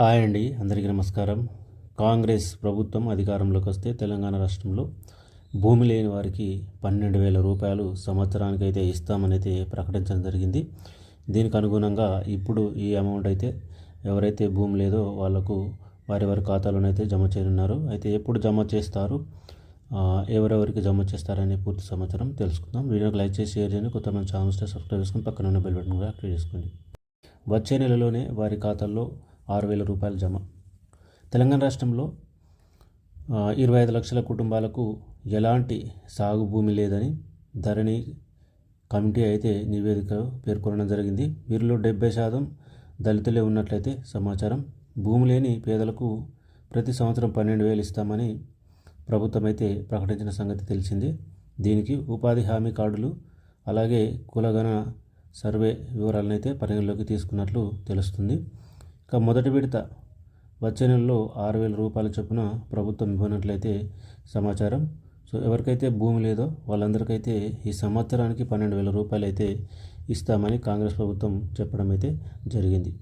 Hi అండి అందరికీ నమస్కారం. కాంగ్రెస్ ప్రభుత్వం అధికారంలోకి వస్తే తెలంగాణ రాష్ట్రంలో భూమి లేని వారికి పన్నెండు వేల రూపాయలు సంవత్సరానికి అయితే ఇస్తామని అయితే ప్రకటించడం జరిగింది. దీనికి అనుగుణంగా ఇప్పుడు ఈ అమౌంట్ అయితే ఎవరైతే భూమి లేదో వాళ్ళకు వారి వారి ఖాతాలోనైతే జమ చేయనున్నారు. అయితే ఎప్పుడు జమ చేస్తారు? ఎవరెవరికి జమ చేస్తారనే పూర్తి సమాచారం తెలుసుకుందాం. వీడియోకి లైక్ చేసి షేర్ చేయండి. కొత్త మన ఛానల్స్ సబ్స్క్రైబ్ చేసుకుని పక్కన ఉన్న బెల్ బటన్ కూడా యాక్టివ్ చేసుకోండి. వచ్చే నెలలోనే వారి ఖాతాల్లో ఆరు వేల రూపాయలు జమ. తెలంగాణ రాష్ట్రంలో ఇరవై ఐదు లక్షల కుటుంబాలకు ఎలాంటి సాగు భూమి లేదని ధరణి కమిటీ అయితే నివేదిక పేర్కొనడం జరిగింది. వీరిలో డెబ్బై శాతం దళితులే ఉన్నట్లయితే సమాచారం. భూమి లేని పేదలకు ప్రతి సంవత్సరం పన్నెండు వేలు ఇస్తామని ప్రభుత్వం అయితే ప్రకటించిన సంగతి తెలిసింది. దీనికి ఉపాధి హామీ కార్డులు అలాగే కులగణ సర్వే వివరాలనైతే పరిగణలోకి తీసుకున్నట్లు తెలుస్తుంది. ఇక మొదటి విడత వచ్చే నెలలో ఆరు వేల రూపాయల చొప్పున ప్రభుత్వం ఇవ్వనట్లయితే సమాచారం. సో ఎవరికైతే భూమి లేదో వాళ్ళందరికైతే ఈ సంవత్సరానికి పన్నెండు వేల రూపాయలు అయితే ఇస్తామని కాంగ్రెస్ ప్రభుత్వం చెప్పడం అయితే జరిగింది.